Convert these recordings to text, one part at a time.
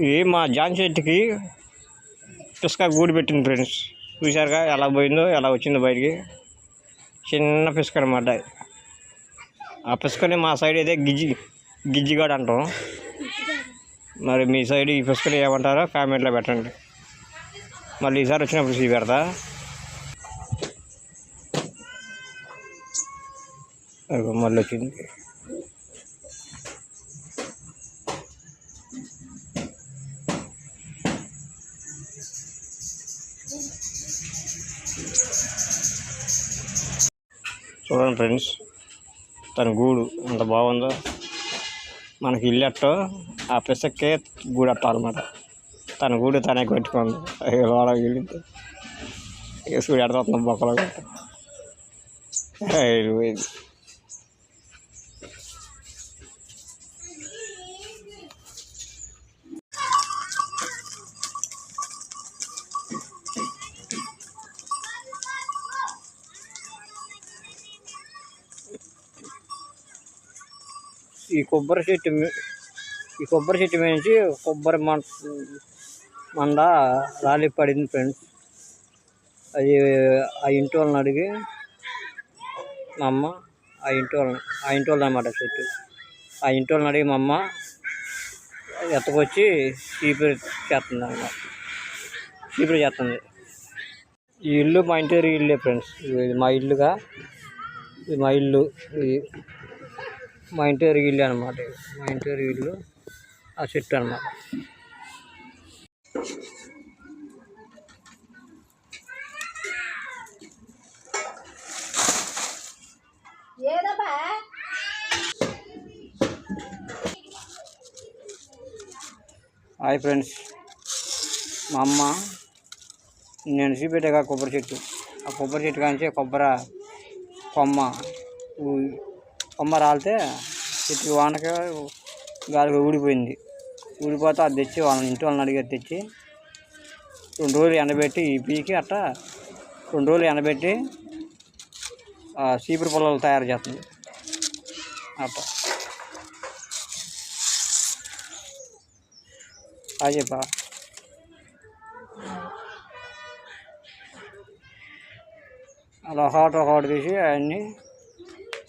ఇది మా జాన్ చెట్టుకి పిస్క గూడు పెట్టింది ఫ్రెండ్స్. చూసారుగా ఎలా పోయిందో ఎలా వచ్చిందో బయటికి. చిన్న పిస్క అనమాట ఆ పిస్కని మా సైడ్ అయితే గిజ్జి గిజ్జిగాడు అంటాం. మరి మీ సైడ్ ఈ పిసుకని ఏమంటారో కామెంట్లో పెట్టండి. మళ్ళీ ఈసారి వచ్చినప్పుడు సీ పెడతా. మళ్ళీ వచ్చింది. చూడండి ఫ్రెండ్స్ తన గూడు ఎంత బాగుందో. మనకి ఇల్లు అట్టో ఆ పిసక్కే గూడు అట్టాలన్నమాట తన గూడు తనే కట్టుకుంది. లోడ వెళ్ళింది వేసుకుని ఎడతాం బొక్కలో గట్ట ఈ కొబ్బరి చెట్టు ఈ కొబ్బరి చెట్టు నుంచి కొబ్బరి మంట మంద రాలి పడింది ఫ్రెండ్స్. అది ఆ ఇంటి వాళ్ళని అడిగి మా అమ్మ ఆ ఇంటి వాళ్ళని ఆ ఇంటి వాళ్ళని అన్నమాట చెట్టు. ఆ ఇంటి వాళ్ళని అడిగి మా అమ్మ ఎత్తకొచ్చి చీపురు చేస్తుంది అన్నమాట. చీపురు చేస్తుంది. ఈ ఇల్లు మా ఇంటి దగ్గర ఇల్లే ఫ్రెండ్స్. ఇది మా ఇల్లుగా ఇది మా ఇల్లు ఇది మా ఇంటి దగ్గర ఇల్లు అనమాట మా ఇంటి దగ్గర ఇల్లు ఆ చెట్టు అనమాట హాయ్ ఫ్రెండ్స్. మా అమ్మ నేను చూపెట్టాగా కొబ్బరి చెట్టు. ఆ కొబ్బరి చెట్టు కాంచి కొబ్బరి కొమ్మ కొమ్మ రాలితే ఇటు వానకి గాలికి ఊడిపోయింది. ఊడిపోతే అది తెచ్చి వాళ్ళని ఇంటి వాళ్ళని అడిగి తెచ్చి రెండు రోజులు ఎండబెట్టి ఈ పీకి అట్ట రెండు రోజులు ఎండబెట్టి ఆ చీపురు పొలాలు తయారు చేస్తుంది. అట్ట. అది చెప్పా. అలా హాట్ హాట్ తీసి అవన్నీ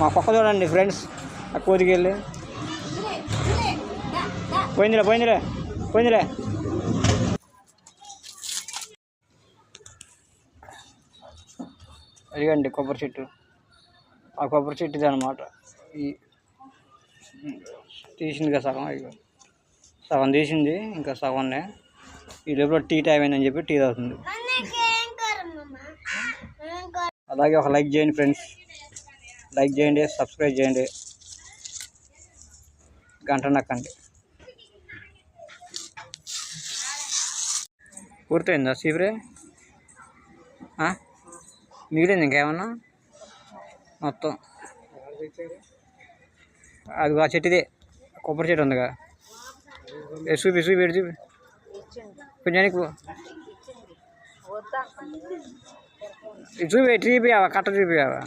మా పక్క చూడండి ఫ్రెండ్స్ ఆ కోతికి వెళ్ళి. పోయిందిలే పోయిందిలే పోయిందిలే. అదిగండి కొబ్బరి చెట్టు. ఆ కొబ్బరి చెట్టు ఇది అనమాట ఈ తీసింది కదా సగం ఇక సగం తీసింది ఇంకా సగంనే. ఈ లోపల టీ టైం అయిందని చెప్పి టీ తాగుతుంది. అలాగే ఒక లైక్ చేయండి ఫ్రెండ్స్. లైక్ చేయండి సబ్స్క్రైబ్ చేయండి. గంట నక్కండి. పూర్తయిందా సీవరే? మిగిలింది ఇంకేమన్నా? మొత్తం. అది ఆ చెట్టుదే. కొబ్బరి చెట్టు ఉందిగా. ఎసు చూపి చూపి చూపి. కొంచెం చూపి ఎటు చూపియావా? కట్ట చూపియావా?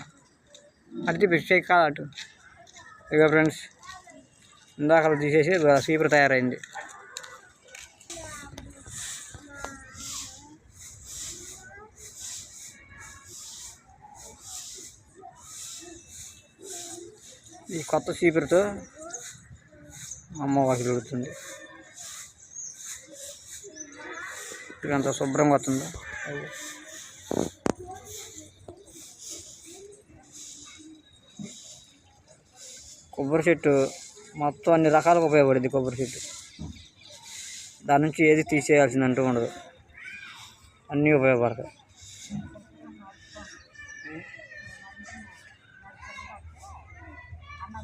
అటు చూపి కాదు అటు. ఇక ఫ్రెండ్స్ ఇందాక తీసేసి స్వీపర్ తయారైంది. ఈ కొత్త స్వీపర్తో అమ్మ వాకిలు ఉడుతుంది. ఇదంతా శుభ్రంగా వస్తుందా. కొబ్బరి చెట్టు మొత్తం అన్ని రకాలుగా ఉపయోగపడింది కొబ్బరి చెట్టు. దాని నుంచి ఏది తీసేయాల్సింది అంటూ ఉండదు. అన్నీ ఉపయోగపడతాయి.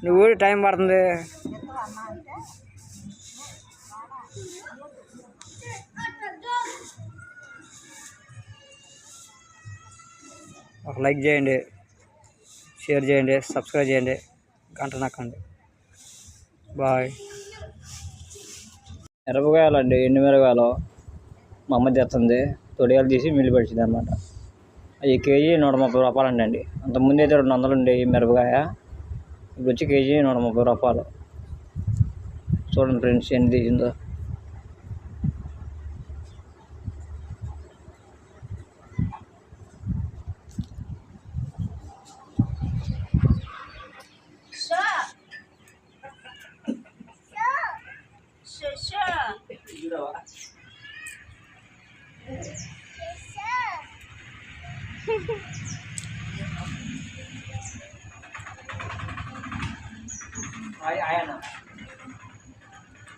నువ్వు టైం పడుతుంది. ఒక లైక్ చేయండి షేర్ చేయండి సబ్స్క్రైబ్ చేయండి. గంట నక్కండి బాయ్. మిరపకాయలు అండి ఎండు మిరపకాయలు మా అమ్మ తెస్తుంది. తొడియాలు తీసి మిల్లు పడిచింది అనమాట ఈ కేజీ నూట ముప్పై రూపాయలు అండి. అంతకుముందు అయితే రెండు వందలు ఉండే ఈ మిరపకాయ. ఇప్పుడు వచ్చి కేజీ నూట ముప్పై రూపాయలు. చూడండి ఫ్రెండ్స్ ఎన్ని తీసిందో.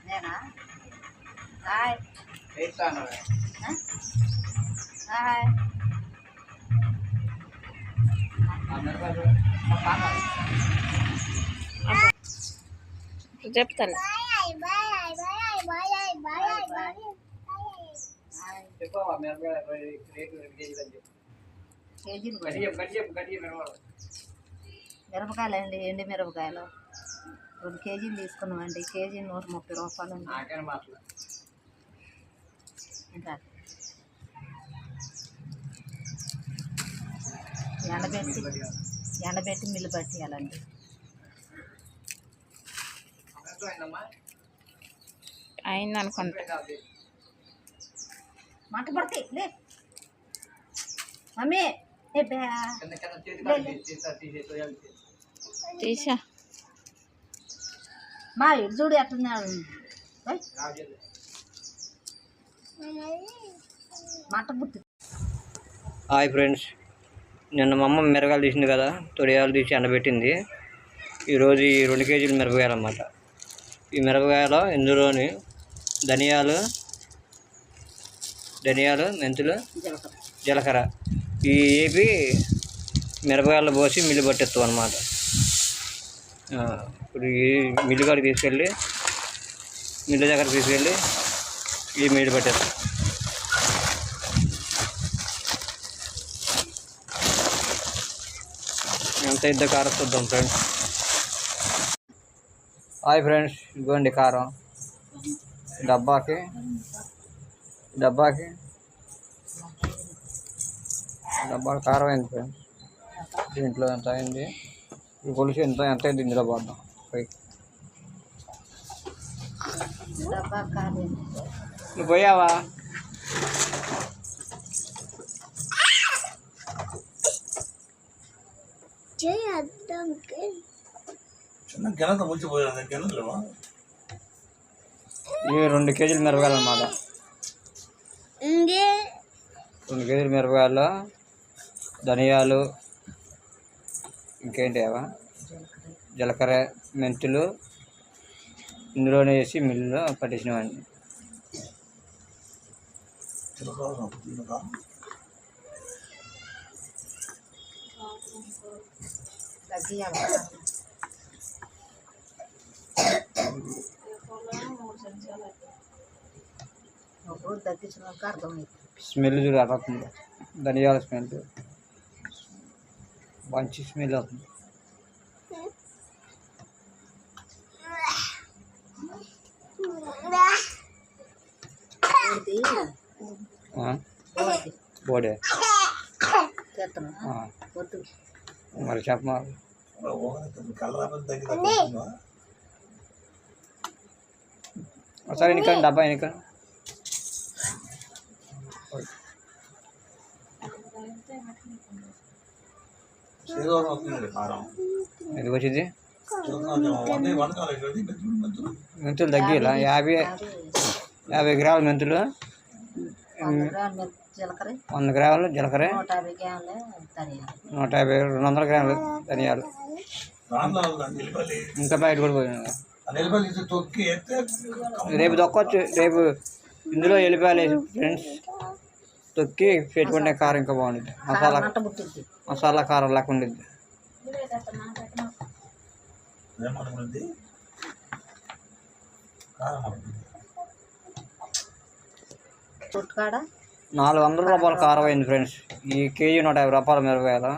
నేనా హాయ్ హాయ్ చెప్తాను కేజీలు మిరపకాయలు అండి ఎండి మిరపకాయలు? రెండు కేజీలు తీసుకున్నామండి కేజీ నూట ముప్పై రూపాయలు ఎండబెట్టి ఎండబెట్టి మిల్లు పట్టేయాలండి. అయింది అనుకుంటా మంట పడతాయి లే. మమ్మీ తీసా. మా ఇటు చూడు ఎట్టున్నాడు ఓయ్, హాయ్ ఫ్రెండ్స్ నిన్న మా అమ్మ మిరగాయలు తీసింది కదా తొడియాలు తీసి ఎండబెట్టింది. ఈరోజు ఈ రెండు కేజీలు మిరపకాయలు అన్నమాట ఈ మిరపకాయలు ఇందులోని ధనియాలు ధనియాలు మెంతులు జీలకర్ర. ఈ ఏపి మిరపకాయలు పోసి మిల్లు పట్టేస్తాం అన్నమాట ఇప్పుడు ఈ మిల్లు కాడికి తీసుకెళ్ళి మిల్లు దగ్గర తీసుకెళ్ళి ఈ మిల్లు పెట్టారు ఎంత ఇద్ద కారం చూద్దాం ఫ్రెండ్స్. హాయ్ ఫ్రెండ్స్ ఇదిగోండి కారం. డబ్బాకి డబ్బాకి. డబ్బాకి కారం అయింది ఫ్రెండ్స్. దీంట్లో ఎంత అయింది? ఈ కొలిసి ఎంత ఎంత అయింది ఇందులో పోద్దాం నువ్వు పోయావా? చిన్న గిన్నెతో ముంచిపోయాను గిన్నెలేవా ఇవి రెండు కేజీలు మిరపకాయలు అన్నమాట రెండు కేజీలు మిరపకాయలు ధనియాలు ఇంకేంటి అవా జీలకర్ర మెంతులు ఇందులోనే వేసి మిల్లులో పట్టేసినవాడిని. స్మెల్ చూడ ధనియాల స్మెల్. మంచి స్మెల్ అవుతుంది ఇది ఆ? బోర్ది బోడే చేస్తున్నాం ఆ. వద్దు మరి చెప్పమా కలర్ తగ్గి ఒకసారి ఎన్నికండి డబ్బా ఎన్నిక శ్రీవారం వస్తుంది కారం ఎందుకు వచ్చింది వంద వంటకాలు అయిపోయింది మెంతులు మెంతులు మెంతులు తగ్గిలా యాభై యాభై గ్రాముల మెంతులు వంద గ్రాములు జీలకర్ర. నూట యాభై రెండు వందల గ్రాములు ధనియాలు. ఇంకా బయట కూడా రేపు దొక్కొచ్చు రేపు ఇందులో వెళ్ళిపోయాలి ఫ్రెండ్స్ తొక్కి పెట్టుకుంటే కారం ఇంకా బాగుంటుంది మసాలా మసాలా కారం లాగా ఉండిద్ది. ఏమనుకుంది కారం అనుకుంది నాలుగు వందల రూపాయల కారం అయింది ఫ్రెండ్స్. ఈ కేజీ నూట యాభై రూపాయల మిరపకాయలు.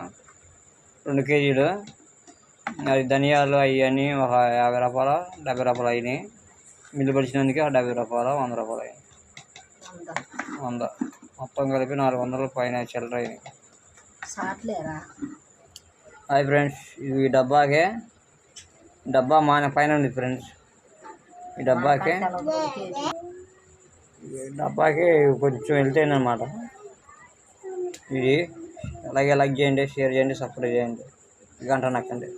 రెండు కేజీలు. అది ధనియాలు అవన్నీ ఒక యాభై రూపాయలు డెబ్బై రూపాయలు అయినాయి. మిల్లు పడిచినందుకే ఒక డెబ్బై రూపాయలు వంద రూపాయలు అయినాయి. వంద. మొత్తం కలిపి నాలుగు వందల పైన చిల్లర అయినాయి. హాయ్ ఫ్రెండ్స్ ఈ డబ్బాకే. డబ్బా మాన పైన ఉంది ఫ్రెండ్స్. ఈ డబ్బాకే. డబ్బాకి కొంచెం వెళ్తాయన్నమాట. ఇది అలాగే లైక్ చేయండి షేర్ చేయండి సబ్స్క్రైబ్ చేయండి. గంట నక్కండి